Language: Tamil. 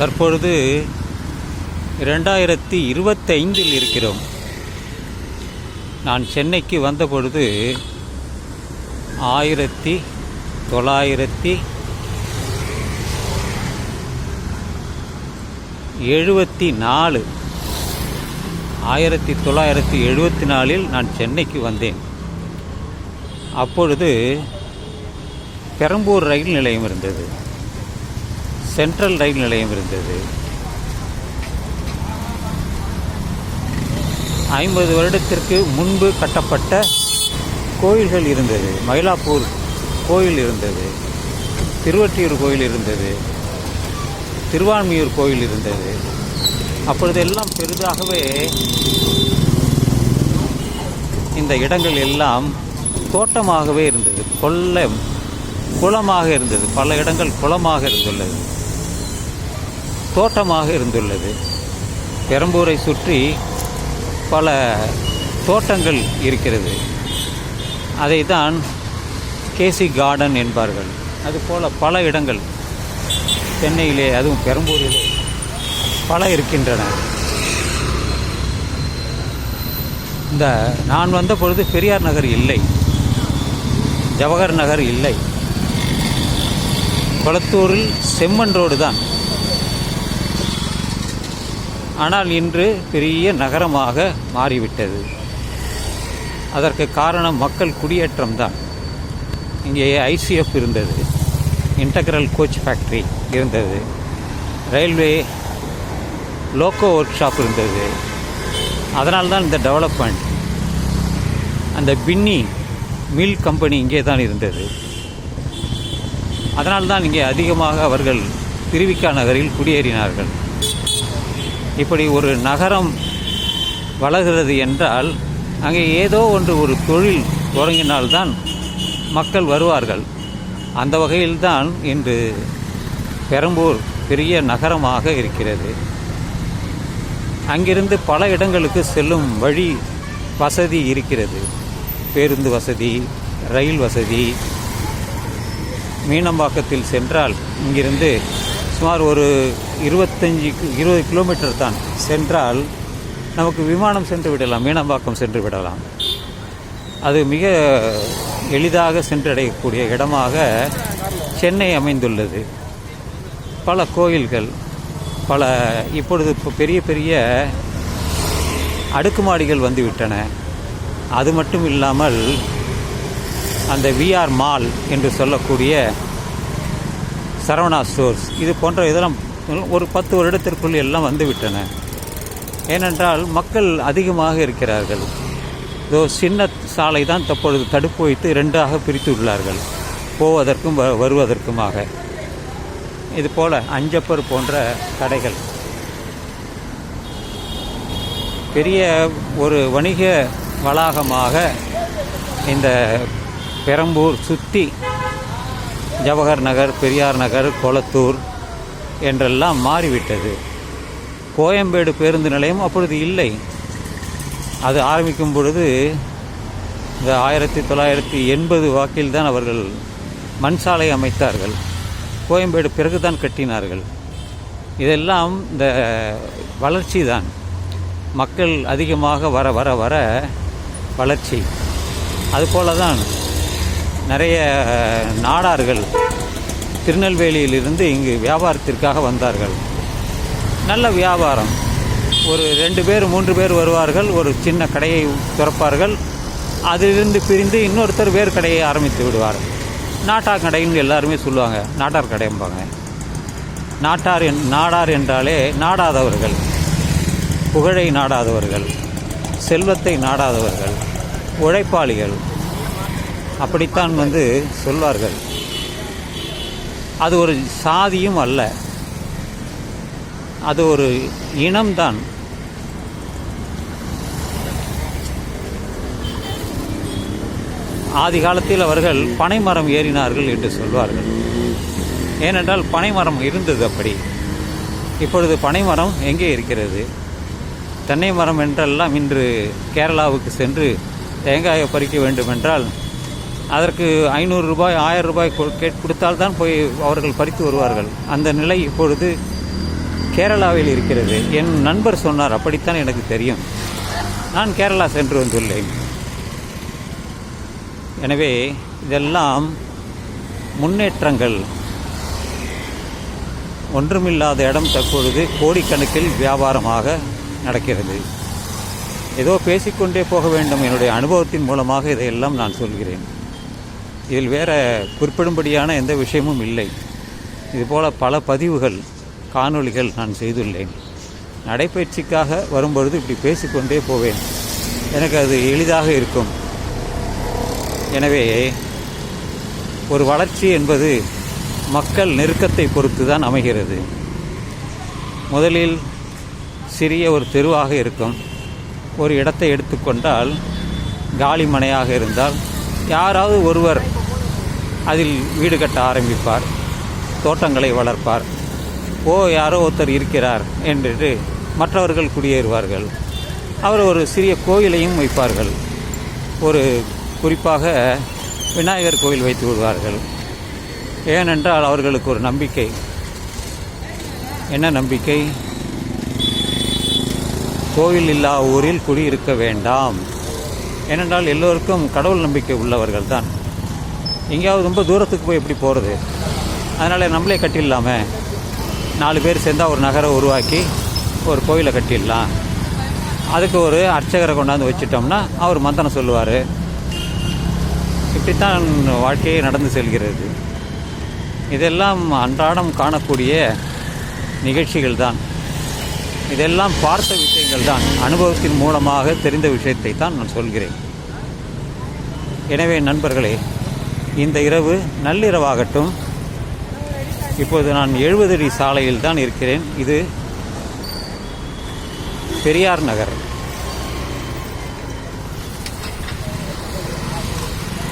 தற்பொழுது ரெண்டாயிரத்தி இருபத்தைந்தில் இருக்கிறோம். நான் சென்னைக்கு வந்த பொழுது ஆயிரத்தி தொள்ளாயிரத்தி எழுபத்தி நாலு ஆயிரத்தி தொள்ளாயிரத்தி எழுபத்தி நாலில் நான் சென்னைக்கு வந்தேன். அப்பொழுது பெரம்பூர் ரயில் நிலையம் இருந்தது. சென்ட்ரல் ரயில் நிலையம் இருந்தது. ஐம்பது வருடத்திற்கு முன்பு கட்டப்பட்ட கோயில்கள் இருந்தது. மயிலாப்பூர் கோயில் இருந்தது. திருவற்றியூர் கோயில் இருந்தது. திருவான்மியூர் கோயில் இருந்தது. அப்பொழுதெல்லாம் பெரிதாகவே இந்த இடங்கள் எல்லாம் தோட்டமாகவே இருந்தது. கொல்ல குளமாக இருந்தது. பல இடங்கள் குளமாக இருந்துள்ளது. தோட்டமாக இருந்துள்ளது. பெரம்பூரை சுற்றி பல தோட்டங்கள் இருக்கிறது. அதை தான் கேசி கார்டன் என்பார்கள். அதுபோல் பல இடங்கள் சென்னையிலே அதுவும் பெரம்பூரிலே பல இருக்கின்றன. இந்த நான் வந்த பொழுது பெரியார் நகர் இல்லை. ஜவஹர் நகர் இல்லை. கொளத்தூரில் செம்மண் ரோடு தான். ஆனால் இன்று பெரிய நகரமாக மாறிவிட்டது. அதற்கு காரணம் மக்கள் குடியேற்றம் தான். இங்கே ஐசிஎஃப் இருந்தது. இன்டகிரல் கோச் ஃபேக்ட்ரி இருந்தது. ரயில்வே லோக்கோ ஒர்க் ஷாப் இருந்தது. அதனால்தான் தான் இந்த டெவலப்மெண்ட். அந்த பின்னி மில் கம்பெனி இங்கே தான் இருந்தது. அதனால்தான் தான் இங்கே அதிகமாக அவர்கள் திருவிக்கா நகரில் குடியேறினார்கள். இப்படி ஒரு நகரம் வளர்கிறது என்றால் அங்கே ஏதோ ஒன்று ஒரு தொழில் தொடங்கினால்தான் மக்கள் வருவார்கள். அந்த வகையில்தான் இன்று பெரம்பூர் பெரிய நகரமாக இருக்கிறது. அங்கிருந்து பல இடங்களுக்கு செல்லும் வழி வசதி இருக்கிறது. பேருந்து வசதி ரயில் வசதி. மீனம்பாக்கத்தில் சென்றால் இங்கிருந்து சுமார் ஒரு இருபத்தஞ்சி இருபது கிலோமீட்டர் தான் சென்றால் நமக்கு விமானம் சென்று விடலாம் மீனம்பாக்கம் சென்று விடலாம். அது மிக எளிதாக சென்றடையக்கூடிய இடமாக சென்னை அமைந்துள்ளது. பல கோயில்கள் பல இப்பொழுது இப்போ பெரிய பெரிய அடுக்குமாடிகள் வந்துவிட்டன. அது மட்டும் இல்லாமல் அந்த விஆர் மால் என்று சொல்லக்கூடிய சரவணா ஸ்டோர்ஸ் இது போன்ற இதெல்லாம் ஒரு பத்து வருடத்திற்குள் எல்லாம் வந்துவிட்டன. ஏனென்றால் மக்கள் அதிகமாக இருக்கிறார்கள். இதோ சின்ன சாலை தான் தற்பொழுது தடுப்பு வைத்து ரெண்டாக பிரித்து உள்ளார்கள். போவதற்கும் வ- வருவதற்குமாக. இதுபோல் அஞ்சப்பர் போன்ற கடைகள். பெரிய ஒரு வணிக வளாகமாக இந்த பெரம்பூர் சுற்றி ஜவஹர் நகர் பெரியார் நகர் கொளத்தூர் என்றெல்லாம் மாறிவிட்டது. கோயம்பேடு பேருந்து நிலையம் அப்பொழுது இல்லை. அது ஆரம்பிக்கும் பொழுது இந்த ஆயிரத்தி தொள்ளாயிரத்தி எண்பது வாக்கில் தான் அவர்கள் மண் சாலை அமைத்தார்கள். கோயம்பேடு பிறகுதான் கட்டினார்கள். இதெல்லாம் இந்த வளர்ச்சி தான். மக்கள் அதிகமாக வர வர வர வளர்ச்சி. அதுபோல தான் நிறைய நாடார்கள் திருநெல்வேலியிலிருந்து இங்கு வியாபாரத்திற்காக வந்தார்கள். நல்ல வியாபாரம். ஒரு ரெண்டு பேர் மூன்று பேர் வருவார்கள். ஒரு சின்ன கடையை திறப்பார்கள். அதிலிருந்து பிரிந்து இன்னொருத்தர் வேறு கடையை ஆரம்பித்து விடுவார். நாட்டார் கடைன்னு எல்லாருமே சொல்லுவாங்க. நாட்டார் கடைம்பாங்க நாட்டார் என் நாடார் என்றாலே நாடாதவர்கள். புகழை நாடாதவர்கள். செல்வத்தை நாடாதவர்கள். உழைப்பாளிகள். அப்படித்தான் வந்து சொல்வார்கள். அது ஒரு சாதியும் அல்ல. அது ஒரு இனம்தான் ஆதி காலத்தில் அவர்கள் பனைமரம் ஏறினார்கள் என்று சொல்வார்கள். ஏனென்றால் பனைமரம் இருந்தது அப்படி. இப்பொழுது பனைமரம் எங்கே இருக்கிறது? தென்னை மரம் என்றெல்லாம் இன்று கேரளாவுக்கு சென்று தேங்காயை பறிக்க வேண்டுமென்றால் அதற்கு ஐநூறு ரூபாய் ஆயிரம் ரூபாய் கொ- கேட் கொடுத்தால்தான் போய் அவர்கள் பறித்து வருவார்கள். அந்த நிலை இப்பொழுது கேரளாவில் இருக்கிறது. என் நண்பர் சொன்னார் அப்படித்தான் எனக்கு தெரியும். நான் கேரளா சென்று வந்துள்ளேன். எனவே இதெல்லாம் முன்னேற்றங்கள். ஒன்றுமில்லாத இடம் தற்பொழுது கோடிக்கணக்கில் வியாபாரமாக நடக்கிறது. ஏதோ பேசிக்கொண்டே போக வேண்டும். என்னுடைய அனுபவத்தின் மூலமாக இதையெல்லாம் நான் சொல்கிறேன். இதில் வேற குறிப்பிடும்படியான எந்த விஷயமும் இல்லை. இதுபோல் பல பதிவுகள் காணொளிகள் நான் செய்துள்ளேன். நடைப்பயிற்சிக்காக வரும்பொழுது இப்படி பேசிக்கொண்டே போவேன். எனக்கு அது எளிதாக இருக்கும். எனவே ஒரு வளர்ச்சி என்பது மக்கள் நெருக்கத்தை பொறுத்து தான் அமைகிறது. முதலில் சிறிய ஒரு தெருவாக இருக்கும். ஒரு இடத்தை எடுத்துக்கொண்டால் காலி மனையாக இருந்தால் யாராவது ஒருவர் அதில் வீடு கட்ட ஆரம்பிப்பார் தோட்டங்களை வளர்ப்பார். ஓ யாரோ ஒருத்தர் இருக்கிறார் என்று மற்றவர்கள் குடியேறுவார்கள். அவர் ஒரு சிறிய கோயிலையும் வைப்பார்கள். ஒரு குறிப்பாக விநாயகர் கோயில் வைத்து விடுவார்கள். ஏனென்றால் அவர்களுக்கு ஒரு நம்பிக்கை. என்ன நம்பிக்கை? கோவில் இல்லா ஊரில் குடியிருக்க வேண்டாம். ஏனென்றால் எல்லோருக்கும் கடவுள் நம்பிக்கை உள்ளவர்கள் தான் எங்கேயாவது ரொம்ப தூரத்துக்கு போய் எப்படி போகிறது அதனால் நம்மளே கட்டிடலாமே. நாலு பேர் சேர்ந்தால் ஒரு நகரை உருவாக்கி ஒரு கோயிலை கட்டிடலாம். அதுக்கு ஒரு அர்ச்சகரை கொண்டாந்து வச்சிட்டோம்னா அவர் மந்தனம் சொல்லுவார். இப்படித்தான் வாழ்க்கையே நடந்து செல்கிறது. இதெல்லாம் அன்றாடம் காணக்கூடிய நிகழ்ச்சிகள் தான். இதெல்லாம் பார்த்த விஷயங்கள் தான். அனுபவத்தின் மூலமாக தெரிந்த விஷயத்தை தான் நான் சொல்கிறேன். எனவே நண்பர்களே இந்த இரவு நள்ளிரவாகட்டும். இப்போது நான் எழுபது அடி சாலையில் தான் இருக்கிறேன். இது பெரியார் நகர்.